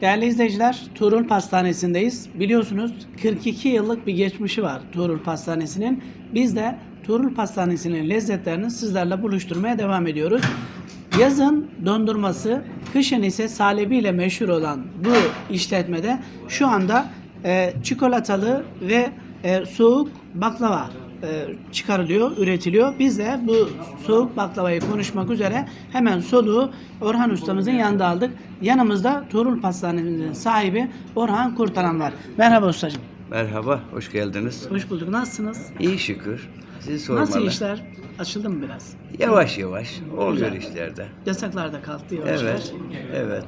Değerli izleyiciler, Tuğrul Pastanesi'ndeyiz. Biliyorsunuz 42 yıllık bir geçmişi var Tuğrul Pastanesi'nin. Biz de Tuğrul Pastanesi'nin lezzetlerini sizlerle buluşturmaya devam ediyoruz. Yazın dondurması, kışın ise salebiyle meşhur olan bu işletmede şu anda e, çikolatalı ve e, soğuk baklava e, çıkarılıyor, üretiliyor. Biz de bu soğuk baklavayı konuşmak üzere hemen soluğu Orhan ustamızın yanında aldık. Yanımızda Tuğrul Pastanesi'nin sahibi Orhan Kurtaran var. Merhaba ustacığım. Merhaba, hoş geldiniz. Hoş bulduk. Nasılsınız? İyi şükür. Sizi sormalı. Nasıl işler? Açıldı mı biraz? Yavaş yavaş oluyor Güzel. işlerde. Yasaklar da kalktı yavaş yavaş. Evet, evet.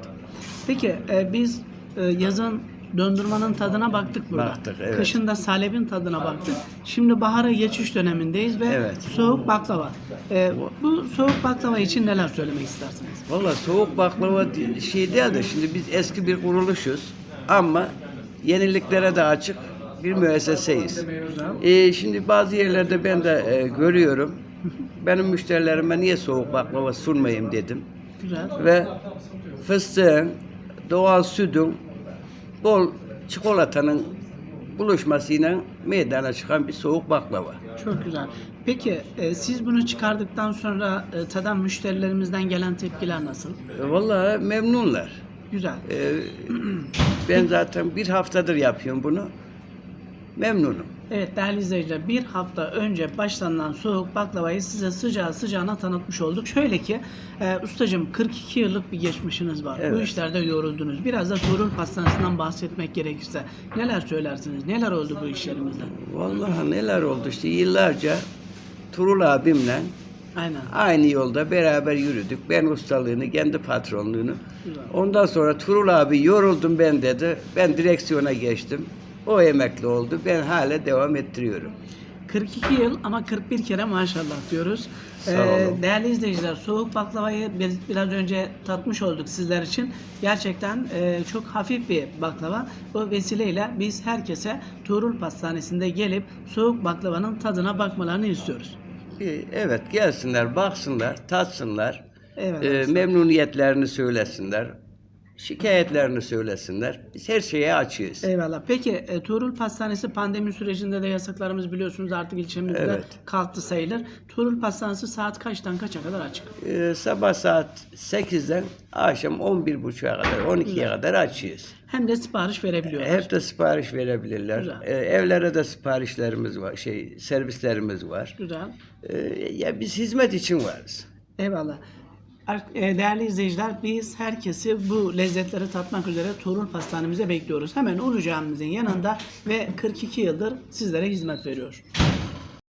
Peki e, biz e, yazın dondurmanın tadına baktık burada. Baktık, evet. Kışın da salebin tadına baktık. Şimdi bahara geçiş dönemindeyiz ve Evet. soğuk baklava. E, bu soğuk baklava için neler söylemek istersiniz? Valla soğuk baklava di- şey değil de şimdi biz eski bir kuruluşuz ama yeniliklere de açık bir müesseseyiz. Ee, şimdi bazı yerlerde ben de e, görüyorum. Benim müşterilerime niye soğuk baklava sunmayayım dedim. Güzel. Ve fıstığın, doğal sütün, bol çikolatanın buluşmasıyla meydana çıkan bir soğuk baklava. Çok güzel. Peki e, siz bunu çıkardıktan sonra e, tadan müşterilerimizden gelen tepkiler nasıl? E, Vallahi memnunlar. Güzel. E, ben zaten bir haftadır yapıyorum bunu. Memnunum. Evet değerli izleyiciler bir hafta önce başlanılan soğuk baklavayı size sıcağı sıcağına tanıtmış olduk. Şöyle ki e, ustacığım 42 yıllık bir geçmişiniz var. Bu Evet. işlerde yoruldunuz. Biraz da Tuğrul Pastanesi'nden bahsetmek gerekirse neler söylersiniz? Neler oldu bu işlerimizde? Vallahi neler oldu işte yıllarca Turul abimle Aynen. aynı yolda beraber yürüdük. Ben ustalığını, kendi patronluğunu. Güzel. Ondan sonra Turul abi yoruldum ben dedi. Ben direksiyona geçtim. O emekli oldu. Ben hala devam ettiriyorum. 42 yıl ama 41 kere maşallah diyoruz. Sağ Ee, değerli izleyiciler soğuk baklavayı biz biraz önce tatmış olduk sizler için. Gerçekten e, çok hafif bir baklava. Bu vesileyle biz herkese Tuğrul Pastanesi'nde gelip soğuk baklavanın tadına bakmalarını istiyoruz. Bir- Evet gelsinler, baksınlar, tatsınlar. Evet. Ee, memnuniyetlerini söylesinler. Şikayetlerini söylesinler. Biz her şeye açığız. Eyvallah. Peki e, Tuğrul Pastanesi pandemi sürecinde de yasaklarımız biliyorsunuz artık ilçemizde Evet. kalktı sayılır. Tuğrul Pastanesi saat kaçtan kaça kadar açık? Ee, sabah saat 8'den akşam 11.30'a kadar, 12'ye kadar açığız. Hem de sipariş verebiliyorlar. Hep de sipariş verebilirler. Güzel. Ee, evlere de siparişlerimiz var, şey servislerimiz var. Güzel. Ee, ya biz hizmet için varız. Eyvallah. E, Değerli izleyiciler biz herkesi bu lezzetleri tatmak üzere Tuğrul Pastanemize bekliyoruz. Hemen Ulu Camimizin yanında ve 42 yıldır sizlere hizmet veriyor.